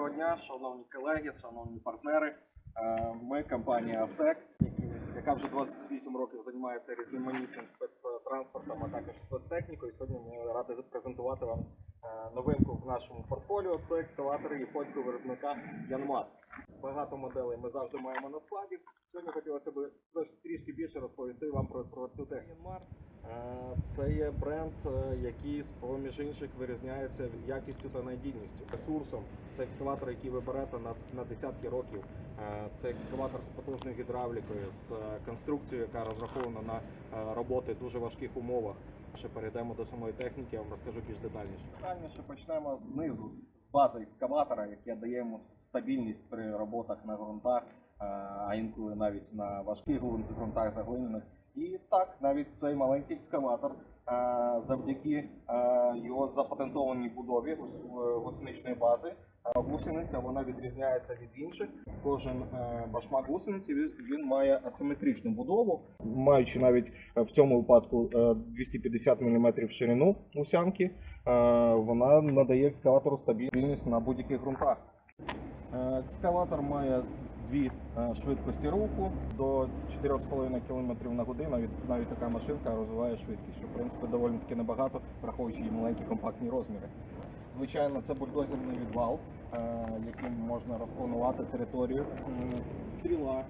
Доброго дня, шановні колеги, шановні партнери. Е, Ми компанія Автек, яка вже 28 років займається різноманітним спецтранспортом, а також спецтехнікою. Сьогодні ми раді запрезентувати вам е, новинку в нашому портфоліо. Це екскаватори японського виробника Янмар. Багато моделей ми завжди маємо на складі. Сьогодні хотілося б трішки більше розповісти вам про, про цю техніку. Це є бренд, е, який поміж інших вирізняється якістю та надійністю. Ресурсом це екскаватор, який ви берете на, на десятки років. Е, Це екскаватор з потужною гідравлікою, з е, конструкцією, яка розрахована на роботи в дуже важких умовах. Ще перейдемо до самої техніки, я вам розкажу більш детальніше. Детальніше почнемо знизу, з бази екскаватора, яке дає йому стабільність при роботах на ґрунтах, а інколи навіть на важких ґрунтах заглинених. І так, навіть цей маленький екскаватор, е, завдяки е, його запатентованій будові гусеничної бази, е, гусениця вона відрізняється від інших. Кожен башмак гусениці він- має асиметричну будову, маючи навіть в цьому випадку е, 250 мм ширину гусянки, вона надає екскаватору стабільність на будь-яких ґрунтах. Екскаватор має дві е, швидкості руху до 4,5 км на годину. Навіть, така машинка розвиває швидкість, що в принципі доволі таки небагато, враховуючи її маленькі компактні розміри. Звичайно, це бульдозерний відвал, е, яким можна розпланувати територію. М, Стріла.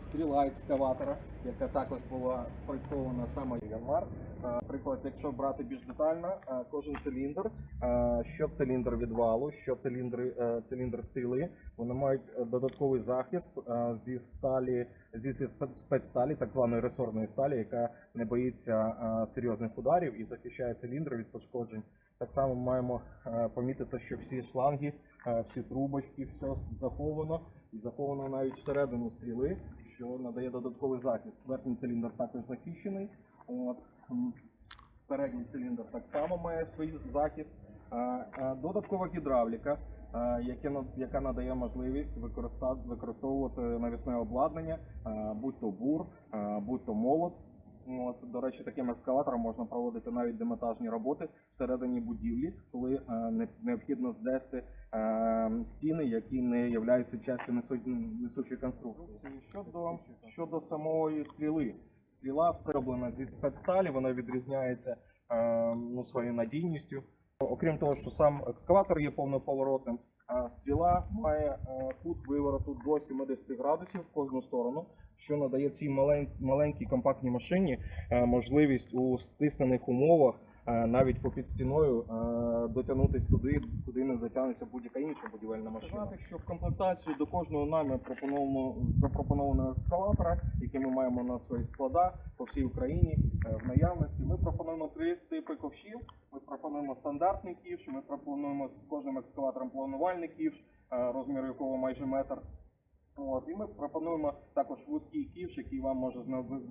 Стріла екскаватора, яка також була спроєктована саме Янмар. Е, Приклад, якщо брати більш детально, е, кожен циліндр, е, що циліндр відвалу, що циліндри, е, циліндр стріли, вони мають е, додатковий захист е, зі сталі, зі спецсталі, так званої ресорної сталі, яка не боїться е, серйозних ударів і захищає циліндр від пошкоджень. Так само маємо е, помітити, що всі шланги, е, всі трубочки, все заховано і заховано навіть всередину стріли, що надає додатковий захист. Верхній циліндр також захищений. От. Передній циліндр так само має свій захист. Додаткова гідравліка, яка надає можливість використовувати навісне обладнання, будь то бур, будь то молот. От, до речі, таким екскаватором можна проводити навіть демонтажні роботи всередині будівлі, коли необхідно здести стіни, які не являються частю несу- несучої конструкції. Щодо, щодо самої стріли, стріла зроблена зі спецсталі, вона відрізняється е, ну, своєю надійністю. Окрім того, що сам екскаватор є повноповоротним, а стріла має е, кут вивороту до 70 градусів в кожну сторону, що надає цій малень- маленькій компактній машині е, можливість у стиснених умовах, е, навіть попід стіною, е, дотягнутися туди, куди не дотягнеться будь-яка інша будівельна машина. Сказати, що в комплектацію до кожного нами пропоновано запропонованого екскаватора, який ми маємо на своїх складах по всій Україні е, в наявності. Ми пропонуємо три типи ковшів. Ми пропонуємо стандартний ківш, ми пропонуємо з кожним екскаватором планувальний ківш, е, розмір якого майже метр. От, і ми пропонуємо також вузький ківш, який вам може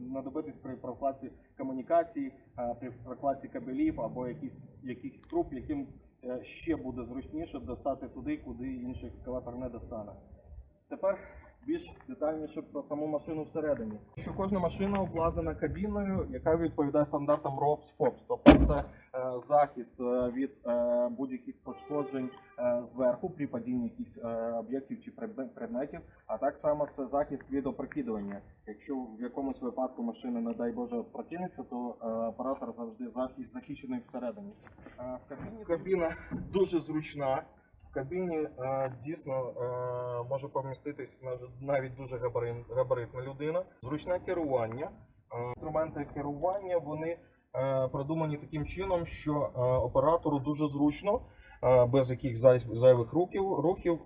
знадобитись при прокладці комунікації, при прокладці кабелів або якісь, якихось труб, яким е, ще буде зручніше достати туди, куди інший екскаватор не достане. Тепер більш детальніше про саму машину всередині. Що кожна машина обладнана кабіною, яка відповідає стандартам ROPS FOPS, тобто це е, захист е, від е, будь-яких пошкоджень е, зверху при падінні якихось е, об'єктів чи предметів, а так само це захист від опрокидування. Якщо в якомусь випадку машина, не дай Боже, прокинеться, то е, оператор завжди захи- захищений всередині. Е, в кабіні кабіна дуже зручна. В кабіні е, дійсно е, може поміститись навіть дуже габаритна людина. Зручне керування. Е, інструменти керування вони продумані таким чином, що оператору дуже зручно, без яких зайвих рухів, рухів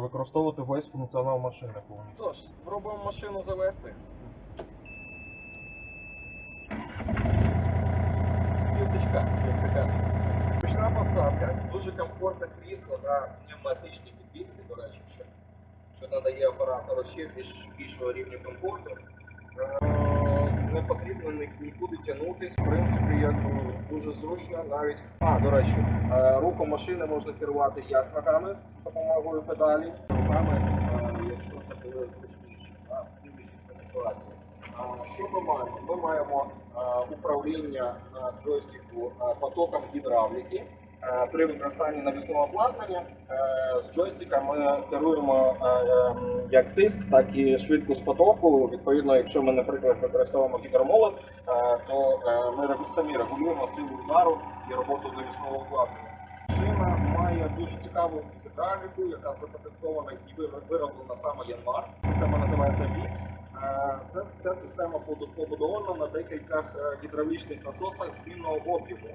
використовувати весь функціонал машини. Тож, спробуємо машину завести. Співтичка, як кажуть. Ручна посадка, дуже комфортне крісло на пневматичній підвісці, до речі, що, що надає оператору ще більш, більшого рівня комфорту. Е, Не потрібно нікуди тягнутись, в принципі, як е, дуже зручно навіть. А, до речі, е, рухом машини можна керувати як ногами з допомогою педалі, руками, е, якщо це буде зручніше, дивлячись по ситуації. Що ми маємо? Ми маємо е, управління на джойстику е, потоком гідравліки. Е, При використанні навісного обладнання е, з джойстика ми керуємо е, е, як тиск, так і швидкість потоку. Відповідно, якщо ми, наприклад, використовуємо гідромолот, е, то е, ми самі регулюємо силу удару і роботу навісного обладнання. Машина має дуже цікаву гідравліку, яка запатентована і вироблена саме Янмар. Система називається VIPS. Е, Це, ця система побудована на декількох е, гідравлічних насосах змінного об'єму.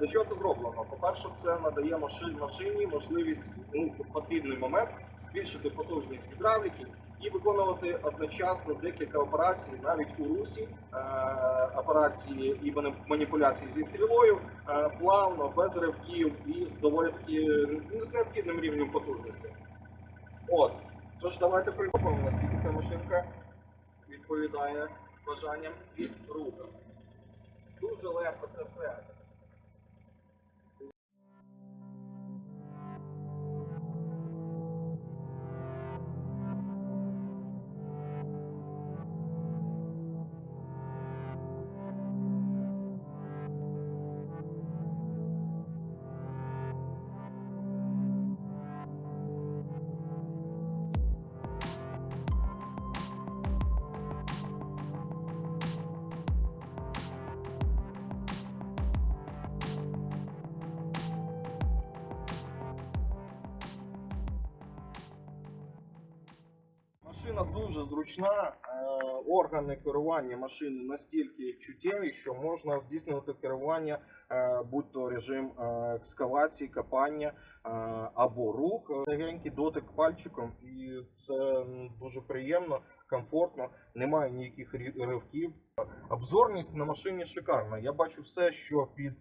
Для чого це зроблено? По-перше, це надає машині можливість ну, в потрібний момент збільшити потужність гідравліки і виконувати одночасно декілька операцій, навіть у русі, е, операції і маніпуляції зі стрілою, е, плавно, без ривків і з доволі таки ну, з необхідним рівнем потужності. От. Тож давайте припомнимо, наскільки ця машинка відповідає бажанням від рука. Дуже легко це все. Машина дуже зручна. е, Органи керування машини настільки чуттєві, що можна здійснювати керування, е, будь то режим е, екскавації, копання або рух, легенький дотик пальчиком, і це дуже приємно, комфортно, немає ніяких ривків. Обзорність на машині шикарна. Я бачу все, що під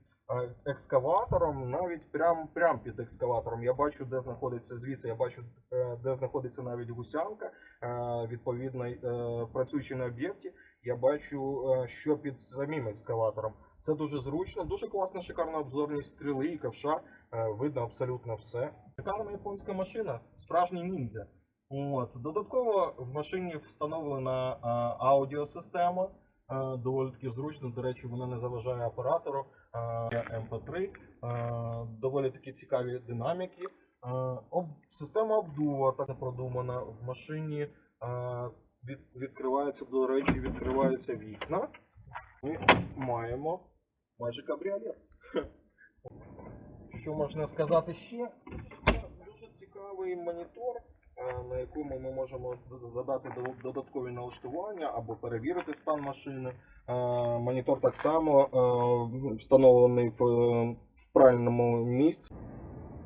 екскаватором, навіть прям, прям під екскаватором. Я бачу, де знаходиться звідси. Я бачу, е, де знаходиться навіть гусянка, е, відповідно е, працюючи на об'єкті. Я бачу, е, що під самим екскаватором. Це дуже зручно, дуже класна, шикарна обзорність стріли і ковша. Е, Видно абсолютно все. Шикарна японська машина, справжній ніндзя. От додатково в машині встановлена е, аудіосистема. Е, Доволі таки зручно. До речі, вона не заважає оператору. Е, MP3, е, доволі таки цікаві динаміки. Система обдува так продумана в машині. Від, відкриваються, до речі, відкриваються вікна. Ми маємо майже кабріолет. Що можна сказати ще? Дуже цікавий монітор, на якому ми можемо задати додаткові налаштування або перевірити стан машини. Монітор так само встановлений в, правильному місці.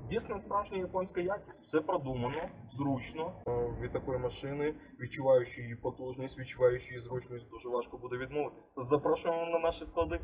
Дійсно, справжня японська якість, все продумано, зручно від такої машини, відчуваючи її потужність, відчуваючи її зручність, дуже важко буде відмовитись. Запрошуємо на наші склади.